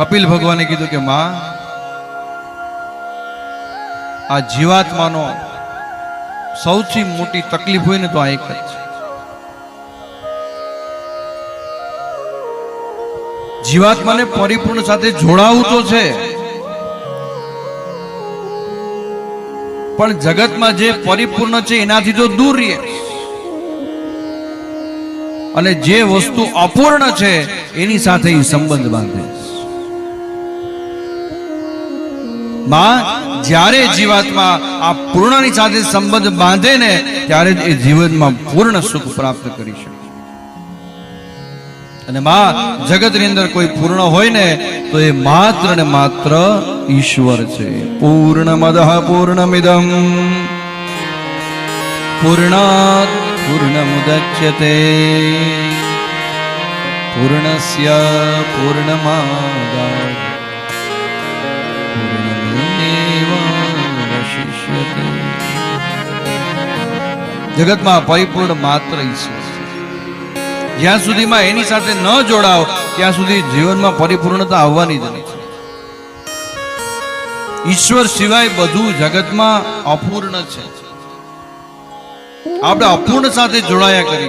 કપિલ ભગવાને કીધું કે માં, આ જીવાત્માનો સૌથી મોટી તકલીફ હોય ને તો આ એક જ છે. જીવાત્માને પરિપૂર્ણ સાથે જોડાવું તો છે, પણ જગતમાં જે પરિપૂર્ણ છે એનાથી તો દૂર રહે. અને જે વસ્તુ અપૂર્ણ છે, એની સાથે સંબંધ બાંધે. માં જ્યારે જીવાત્મા આ પૂર્ણની સાથે સંબંધ બાંધે ને ત્યારે જ એ જીવનમાં પૂર્ણ સુખ પ્રાપ્ત કરી શકે અને માં જગતની અંદર કોઈ પૂર્ણ હોય ને તો એ માત્ર ને માત્ર ઈશ્વર છે. પૂર્ણ પૂર્ણમદ. પૂર્ણમિદમ પૂર્ણાત પૂર્ણમુદચ્યતે. પૂર્ણસ્ય પૂર્ણમાદાય પૂર્ણમેવાવશિષ્યતે જગતમાં પરિપૂર્ણ માત્ર ઈશ્વર જ્યાં સુધીમાં એની સાથે ન જોડાવ ત્યાં સુધી જીવનમાં પરિપૂર્ણતા આવવાની જ નથી. ઈશ્વર સિવાય બધું જગતમાં અપૂર્ણ છે. આપણે અપૂર્ણ સાથે જોડાયા કરી